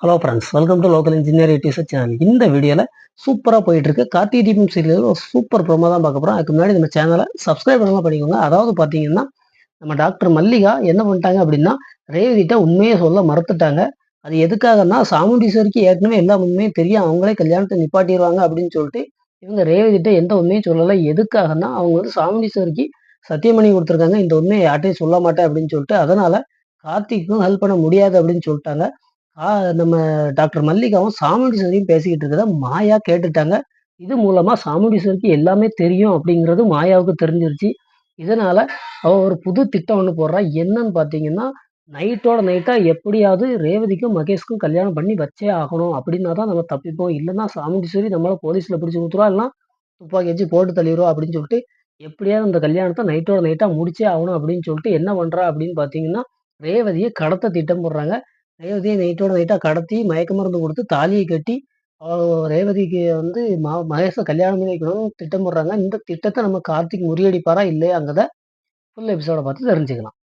Hello friends welcome to local engineer YouTube's channel இந்த வீடியோவில் சூப்பராக போயிட்டு இருக்கு கார்த்திகை தீபம் சீரியல் ஒரு சூப்பர் ப்ரோமோ தான் பார்க்க போகிறோம் அதுக்கு முன்னாடி நம்ம சேனலை சப்ஸ்கிரைப் பண்ணலாம் பண்ணிக்கோங்க அதாவது பார்த்தீங்கன்னா நம்ம டாக்டர் மல்லிகா என்ன பண்ணிட்டாங்க அப்படின்னா ரேவதிட்ட உண்மையை சொல்ல மறுத்துட்டாங்க. அது எதுக்காகன்னா சாமுண்டீஸ்வரிக்கு ஏற்கனவே எல்லா உண்மையும் தெரியும். அவங்களே கல்யாணத்தை நிப்பாட்டிடுவாங்க அப்படின்னு சொல்லிட்டு இவங்க ரேவதிட்ட எந்த உண்மையும் சொல்லலை. எதுக்காகன்னா அவங்க வந்து சாமுண்டீஸ்வரிக்கு சத்தியமணி கொடுத்துருக்காங்க. இந்த உண்மையை யார்ட்டையும் சொல்ல மாட்டேன் அப்படின்னு சொல்லிட்டு அதனால கார்த்திக்கும் ஹெல்ப் பண்ண முடியாது அப்படின்னு சொல்லிட்டாங்க. நம்ம டாக்டர் மல்லிகாவும் சாமுண்டீஸ்வரியும் பேசிக்கிட்டு இருக்கிறத மாயா கேட்டுட்டாங்க. இது மூலமா சாமுண்டீஸ்வரிக்கு எல்லாமே தெரியும் அப்படிங்கிறது மாயாவுக்கு தெரிஞ்சிருச்சு. இதனால அவ ஒரு புது திட்டம் ஒன்று போடுறா. என்னன்னு பார்த்தீங்கன்னா நைட்டோட நைட்டா எப்படியாவது ரேவதிக்கும் மகேஷ்க்கும் கல்யாணம் பண்ணி வச்சே ஆகணும். அப்படின்னா தான் நம்ம தப்பிப்போம். இல்லைன்னா சாமுண்டீஸ்வரி நம்மள போலீஸ்ல பிடிச்சி கொடுத்துருவா இல்லைன்னா துப்பாக்கி வச்சு போட்டு தள்ளிடுவா அப்படின்னு சொல்லிட்டு எப்படியாவது அந்த கல்யாணத்தை நைட்டோட நைட்டா முடிச்சே ஆகணும் அப்படின்னு சொல்லிட்டு என்ன பண்றா அப்படின்னு பார்த்தீங்கன்னா ரேவதியை கடத்த திட்டம் போடுறாங்க. ரேவதியை நைட்டோட நைட்டாக கடத்தி மயக்க மருந்து கொடுத்து தாலியை கட்டி ரேவதிக்கு வந்து மா மகேஷை கல்யாணம் பண்ணி வைக்கணும்னு திட்டம் போடுறாங்க. இந்த திட்டத்தை நம்ம கார்த்திக் முறியடிப்பாரா இல்லையாங்கிறத ஃபுல் எபிசோட பார்த்து தெரிஞ்சுக்கலாம்.